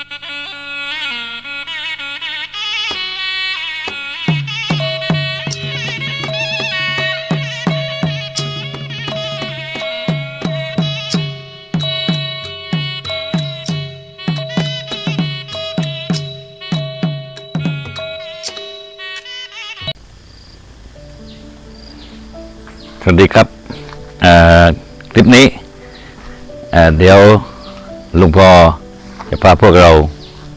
สวัสดีครับคลิปนี้เเดี๋ยวลุงพอ จะพาพวกเรา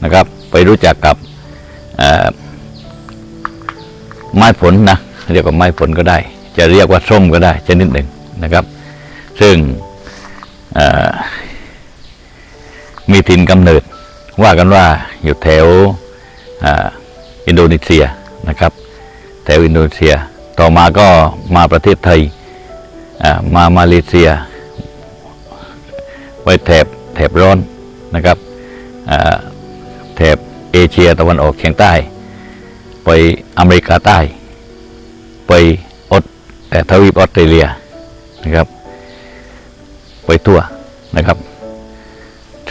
นะครับ ไปรู้จักกับไม้ผลนะเรียกว่าไม้ผลก็ได้ จะเรียกว่าส้มก็ได้ชนิดหนึ่งนะครับ ซึ่งมีถิ่นกำเนิด ว่ากันว่าอยู่แถวออินโดนีเซียนะครับ แถวอินโดนีเซีย ต่อมาก็มาประเทศไทยมามาเลเซีย ไว้แถบแถบร้อนนะครับ แถบเอเชียตะวันออกเฉียงใต้ ไปอเมริกาใต้ ไปออสทวีปออสเตรเลียนะครับ ไปทั่วนะครับ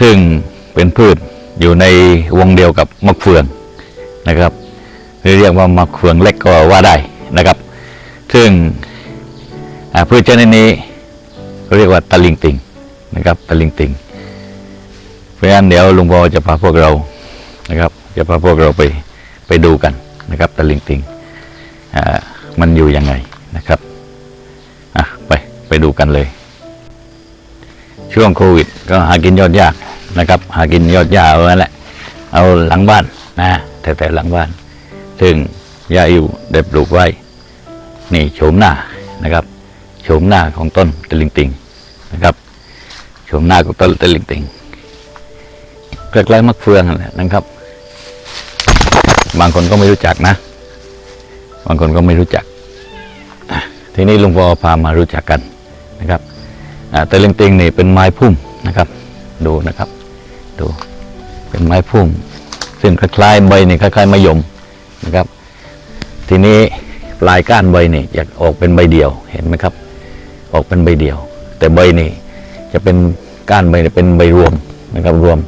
ซึ่งเป็นพืชอยู่ในวงเดียวกับมะเฟืองนะครับหรือเรียกว่ามะเฟืองเล็กก็ว่าได้นะครับ ซึ่งพืชชนิดนี้เขาเรียกว่าตะลิงติงนะครับตะลิงติง ราะฉะนั้นเดี๋ยวลุงพอจะพาพวกเรานะครับ จะพาพวกเราไปไปดูกันนะครับตะลิงติงอ่ามันอยู่ยังไงนะครับอะไปไปดูกันเลย ช่วงโควิด ก็หากินยอดยากนะครับ หากินยอดยากเอาไว้แหละ เอาหลังบ้านนะแต่แต่หลังบ้าน ซึ่งยาอิวได้ปลูกไว้นี่โฉมหน้านะครับโฉมหน้าของต้นตะลิงติงนะครับโฉมหน้าของต้นตะลิงติง ใกล้ๆมะเฟืองนะครับ บางคนก็ไม่รู้จักนะ บางคนก็ไม่รู้จัก ทีนี้ลุงพอพามารู้จักกันนะครับอ่าตะลิงติงนี่เป็นไม้พุ่มนะครับ ดูนะครับ ดูเป็นไม้พุ่ม ซึ่งคล้ายๆใบนี่คล้ายๆมะยมนะครับ ทีนี้ปลายก้านใบนี่จะออกเป็นใบเดียวเห็นไหมครับ ออกเป็นใบเดียว แต่ใบนี่จะเป็นก้านใบเป็นใบรวมนะครับรวม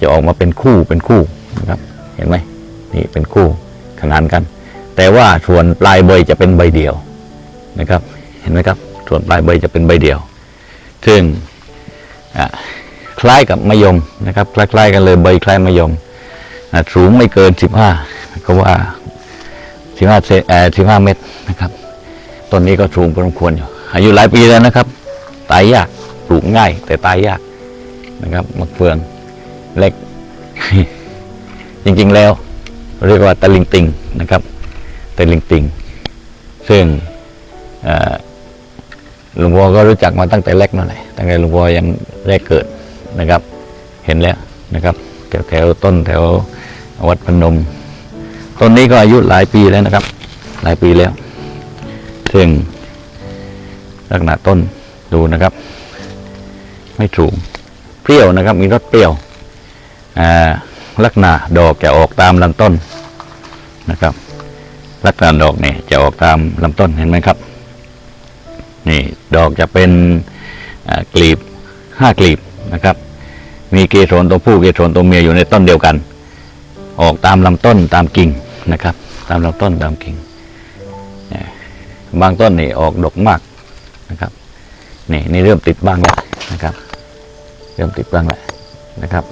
จะออกมาเป็นคู่เป็นคู่นะครับเห็นไหมนี่เป็นคู่ขนานกัน แต่ว่าส่วนปลายใบจะเป็นใบเดียวนะครับเห็นไหมครับส่วนปลายใบจะเป็นใบเดียว ซึ่งคล้ายกับมะยมนะครับคล้ายๆกันเลยใบคล้ายมะยมสูงไม่เกินสิบห้าก็ว่าสิบห้าเซนเอ่อสิบห้าเมตรนะครับต้นนี้ก็สูงพอสมควรอยู่อายุหลายปีแล้วนะครับ ตายยากปลูกง่ายแต่ตายยากนะครับมะเฟือง เล็ก จริงๆแล้ว เรียกว่าตะลิงติงนะครับตะลิงติง ซึ่งหลวงพ่อก็รู้จักมาตั้งแต่เล็กนั่นแหละตั้งแต่หลวงพ่อยังแรกเกิดนะครับ เห็นแล้วนะครับแถวแถวต้นแถววัดพนม ต้นนี้ก็อายุหลายปีแล้วนะครับ หลายปีแล้ว ซึ่งลักษณะต้นดูนะครับ ไม่สูงเปรี้ยวนะครับ มีรสเปรี้ยว ลักษณะดอกจะออกตามลำต้นนะครับ ลักษณะดอกเนี่ยจะออกตามลำต้นเห็นไหมครับ นี่ดอกจะเป็นกลีบห้ากลีบนะครับ มีเกสรตัวผู้เกสรตัวเมียอยู่ในต้นเดียวกัน ออกตามลำต้นตามกิ่งนะครับ ตามลำต้นตามกิ่งบางต้นนี่ออกดอกมากนะครับนี่นี่เริ่มติดบ้างแล้วนะครับ เริ่มติดบ้างแล้วนะครับ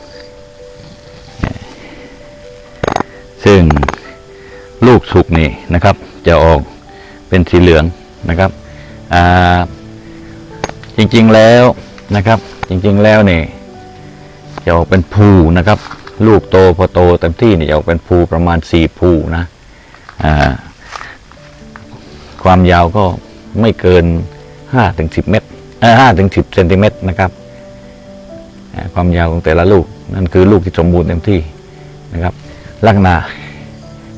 ซึ่งลูกสุกนี่นะครับ จะออกเป็นสีเหลืองนะครับจริงๆแล้วนะครับ จริงๆแล้วนี่จะออกเป็นภูนะครับ ลูกโตพอโตเต็มที่เนี่ยจะออกเป็นภูประมาณสี่ภูนะความยาวก็ไม่เกินห้าถึงสิบเมตรห้าถึงสิบเซนติเมตรนะครับความยาวของแต่ละลูกนั่นคือลูกที่สมบูรณ์เต็มที่นะครับ ลักษณะ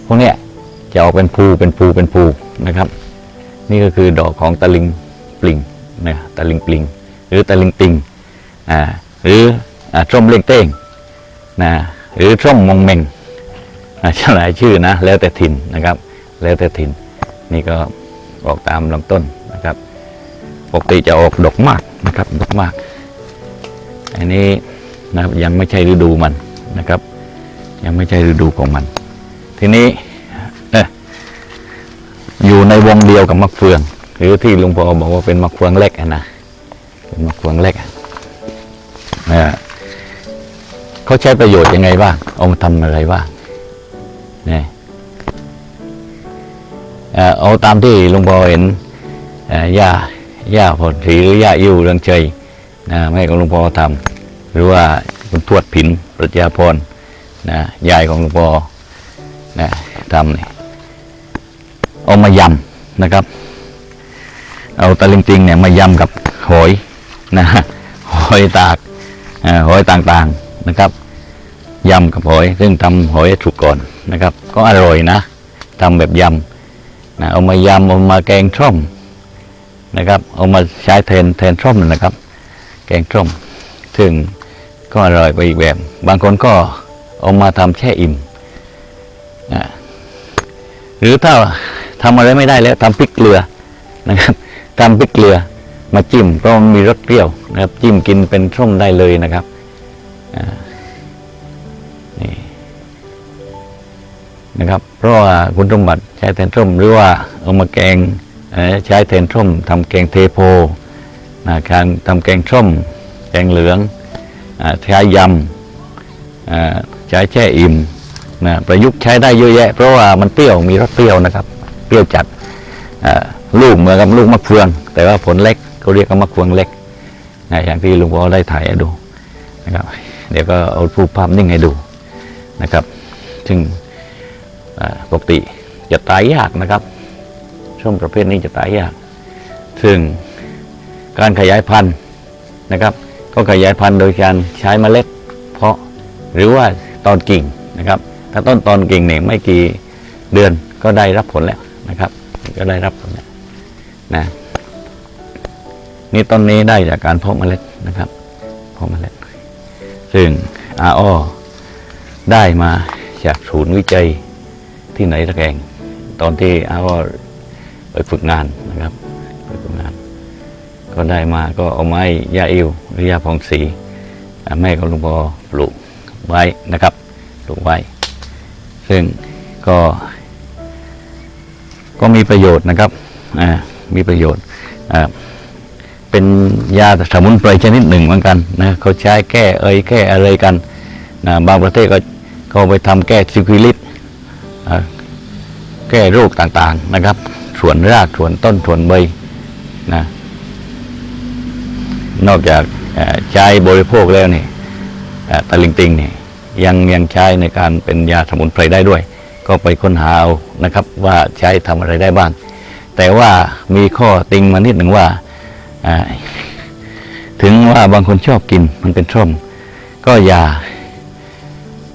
พวกนี้จะออกเป็นภูเป็นภูเป็นภูนะครับ นี่ก็คือดอกของตะลิงปลิงนะตะลิงปลิง หรือตะลิงติงอ่าหรืออ่าส้มเล่งเต้งนะหรือส้มมงเมงอ่าหลายชื่อนะแล้วแต่ถิ่นนะครับ แล้วแต่ถิ่น นี่ก็ออกตามลำต้นนะครับปกติจะออกดอกมากนะครับดอกมาก อันนี้นะครับยังไม่ใช่ฤดูมันนะครับ ยังไม่ใช่ฤดูของมัน ทีนี้ออยู่ในวงเดียวกับมะเฟือง หรือที่ลุงพ่อบอกว่าเป็นมะเฟืองเล็กนะเป็นมะเฟืองเล็กอะเอ่อเขาใช้ประโยชน์ยังไงบ้างเอามาทำอะไรบ้างเนี่ยเอาตามที่ลุงพ่อเห็นย่าย่าพอดศรีหรือย่าอยู่เรืองเจยนะแม่ของลวงพ่อทำหรือว่าคุณทวดผินปรัชญาพร นะยายของหลวงพ่อนะทำนี่เอามายำนะครับ เอาตะลิงติงเนี่ยมายำกับหอยนะหอยตากเอ่อหอยต่างๆนะครับยำกับหอย ซึ่งทำหอยสุกก่อนนะครับ ก็อร่อยนะทำแบบยำนะเอามายำเอามาแกงส้มนะครับ เอามาใช้แทนแทนส้มนั่นนะครับ แกงส้ม ซึ่งก็อร่อยไปอีกแบบ บางคนก็ เอามาทำแช่อิ่มนะหรือถ้าทำอะไรไม่ได้แล้วทำพริกเกลือนะครับทำพริกเกลือมาจิ้มก็มีรสเปรี้ยวนะครับ จิ้มกินเป็นส้มได้เลยนะครับนี่นะครับ เพราะว่าคุณสมบัติใช้แทนส้มหรือว่าเอามาแกงใช้แทนส้มทำแกงเทโพนะการทำแกงส้มแกงเหลืองใช้ยำ ใช้แช่อิ่มนะประยุกต์ใช้ได้เยอะแยะ เพราะว่ามันเปรี้ยวมีรสเปรี้ยวนะครับ เปรี้ยวจัดลูกเหมือนกับลูกมะเฟือง แต่ว่าผลเล็กเขาเรียกว่ามะเฟืองเล็กนะอย่างที่ลุงพ่อได้ถ่ายให้ดูนะครับ เดี๋ยวก็เอารูปภาพนิ่งให้ดูนะครับ ซึ่งปกติจะตายยากนะครับส้มประเภทนี้จะตายยาก ซึ่งการขยายพันธุ์นะครับ ก็ขยายพันธุ์โดยการใช้เมล็ด เพาะหรือว่า ตอนกิ่งนะครับ ถ้าต้นตอนกิ่งเนี่ยไม่กี่เดือนก็ได้รับผลแล้วนะครับ ก็ได้รับผลแล้วนะนี่ต้นนี้ได้จากการเพาะเมล็ดนะครับเพาะเมล็ด ซึ่งอาออได้มาจากศูนย์วิจัยที่ไหนตะแกง ตอนที่อาออไปฝึกงานนะครับไปฝึกงาน ก็ได้มาก็เอาไม้ยาอิวหรือยาพองสีแม่ของหลวงพ่อปลูก ไว้นะครับปลูกไว้ ซึ่งก็ ก็มีประโยชน์นะครับมีประโยชน์เป็นยาสมุนไพรชนิดหนึ่งเหมือนกันนะเขาใช้แก้เอยแก้อะไรกันนะบางประเทศก็ก็ไปทำแก้ซิฟิลิสแก้โรคต่างๆนะครับ ส่วนรากส่วนต้นส่วนใบนะนอกจากใช้บริโภคแล้วนี่ตะลิงติงนี่ ยังยังใช้ในการเป็นยาสมุนไพรได้ด้วย ก็ไปค้นหาเอานะครับว่าใช้ทำอะไรได้บ้าง แต่ว่ามีข้อติงมานิดหนึ่งว่า ถึงว่าบางคนชอบกินมันเป็นส้มก็อย่า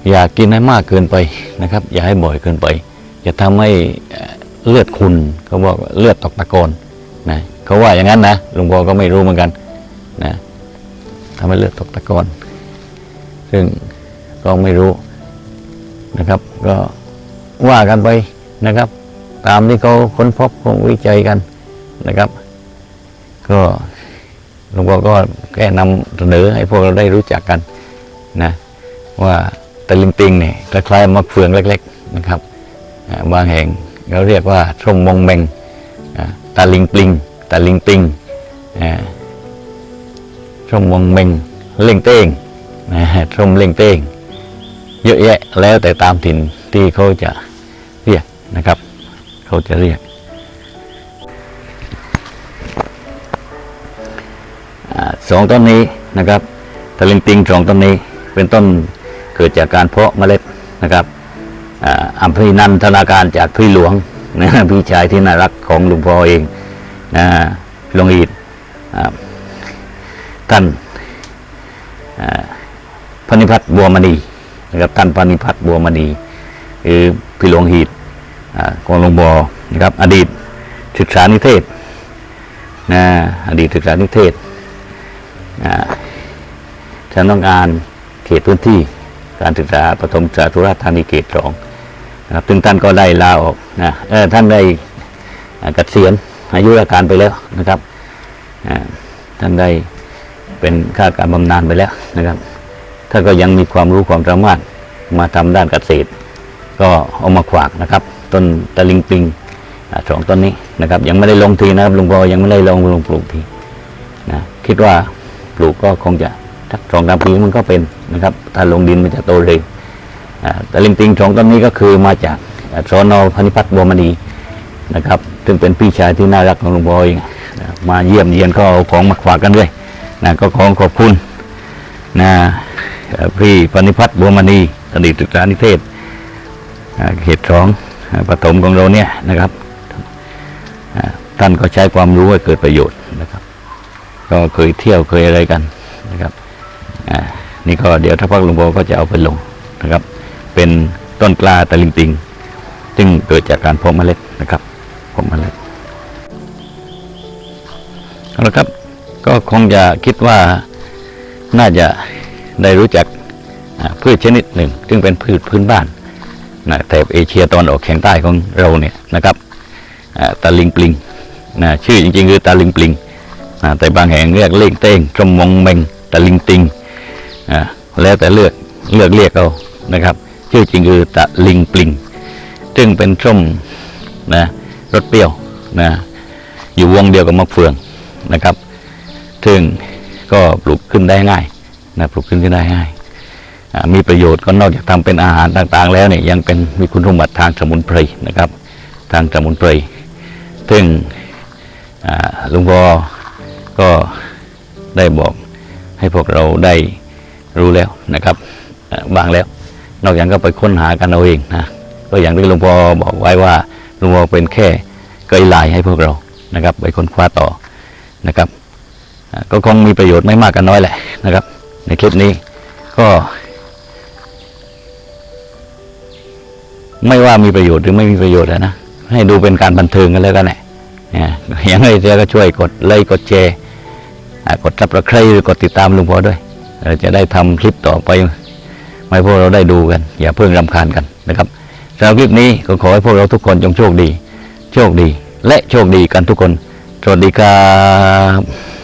อย่ากินให้มากเกินไปนะครับ อย่าให้บ่อยเกินไปจะทำให้เลือดคุณเขาบอกเลือดตกตะกอนนะเขาว่าอย่างนั้นนะหลวงพอก็ไม่รู้เหมือนกันนะทำให้เลือดตกตะกอนซึ่ง ก็ไม่รู้นะครับ ก็ว่ากันไปนะครับ ตามที่เขาค้นพบคงวิจัยกันนะครับ ก็หลวงพ่อก็แค่นำเสนอให้พวกเราได้รู้จักกันนะว่าตะลิงติงเนี่ยคล้ายๆมะเฟืองเล็ก ๆนะครับ บางแห่งเขาเรียกว่าส้มมงเมงอ่าตะลิงปลิงตะลิงติงอ่าส้มวงเมงเล่งเต้งนะฮะส้มเล่งเต้ง เยอะแยะแล้วแต่ตามถิ่นที่เขาจะเรียกนะครับ เขาจะเรียกอสองต้นนี้นะครับตะลิงติงสองต้นนี้เป็นต้นเกิดจากการเพาะเมล็ดนะครับอัมพีนันธนาการจากพี่หลวงนะพี่ชายที่น่ารักของหลวงพ่อเองนะหลวงอีดท่านพระนิพัฒน์บัวมณี นะครับท่านพระนิพัฒน์บัวมณีหรือพี่หลวงหีดกองหลวงบอนะครับ อดีตศึกษานิเทศนะอดีตศึกษานิเทศอ่าฉันต้องการเขตพื้นที่การศึกษาปฐมศึกษาสุราษฎร์ธานีเขตสองนะครับซึ่งท่านก็ได้ลาออกนะเออท่านได้เกษียณอายุราชการไปแล้วนะครับท่านได้เป็นข้าราชการบำนาญไปแล้วนะครับ ท่านก็ยังมีความรู้ความสามารถมาทำด้านเกษตร ก็เอามาขวากนะครับ ต้นตะลิงปิงสองต้นนี้นะครับ ยังไม่ได้ลงทีนะครับลุงพอยังไม่ได้ลงลงปลูกทีนะคิดว่าปลูกก็คงจะสักสองสามปีมันก็เป็นนะครับ ถ้าลงดินมันจะโตเร็วตะลิงปิงสองต้นนี้ก็คือมาจากสอนอพนิพัฒน์บัวมณีนะครับ ซึ่งเป็นพี่ชายที่น่ารักของลุงพอเองนะมาเยี่ยมเยียนก็เอาของมาฝากกันด้วยนะก็ขอขอบคุณนะ พี่พนิพัฒน์บัวมณีอดีตศึกษานิเทศเขตสองอ่าปฐมของเราเนี่ยนะครับท่านก็ใช้ความรู้ให้เกิดประโยชน์นะครับ ก็เคยเที่ยวเคยอะไรกันนะครับอ่านี่ก็เดี๋ยวถ้าพักหลวงพ่อก็จะเอาไปลงนะครับ เป็นต้นกล้าตะลิงติงซึ่งเกิดจากการเพาะเมล็ดนะครับเพาะเมล็ดเอาละครับ ก็คงจะคิดว่าน่าจะ ได้รู้จักพืชชนิดหนึ่ง ซึ่งเป็นพืชพื้นบ้านนะแถบเอเชียตะวันออกเฉียงใต้ของเราเนี่ยนะครับอ่าตะลิงปลิงนะชื่อจริงๆคือตะลิงปลิงนะแต่บางแห่งเรียกเล่งเต้งชมมงเมงตะลิงติงอ่าแล้วแต่เลือกเลือกเรียกเอานะครับ ชื่อจริงคือตะลิงปลิง ซึ่งเป็นส้มนะรสเปรี้ยวนะอยู่วงเดียวกับมะเฟืองนะครับ ซึ่งก็ปลูกขึ้นได้ง่าย นะปลูกขึ้นได้ง่ายมีประโยชน์ก็นอกจากทำเป็นอาหารต่างๆ แล้วเนี่ยยังเป็นมีคุณสมบัติทางสมุนไพรนะครับ ทางสมุนไพรซึ่งลุงพอก็ได้บอกให้พวกเราได้รู้แล้วนะครับอ่าบางแล้ว นอกจากก็ไปค้นหากันเอาเองนะก็อย่างที่ลวงพอบอกไว้ว่าลวงพอเป็นแค่ไกด์ไลน์ให้พวกเรานะครับ ไปค้นคว้าต่อนะครับ ก็คงมีประโยชน์ไม่มากก็น้อยแหละนะครับ ในคลิปนี้ก็ ไม่ว่ามีประโยชน์หรือไม่มีประโยชน์นะให้ดูเป็นการบันเทิงกันแล้วกันแหละเนี่ยยังไงเจ้ก็ช่วยกดไลค์กดแชร์กดซับสไครต์หรือกดติดตามลุงพอด้วยเราจะได้ทำคลิปต่อไปให้พวกเราได้ดูกัน อย่าเพิ่งรำคาญกันนะครับสำหรับคลิปนี้ก็ขอให้พวกเราทุกคนจงโชคดี โชคดี และโชคดีกันทุกคน สวัสดีครับ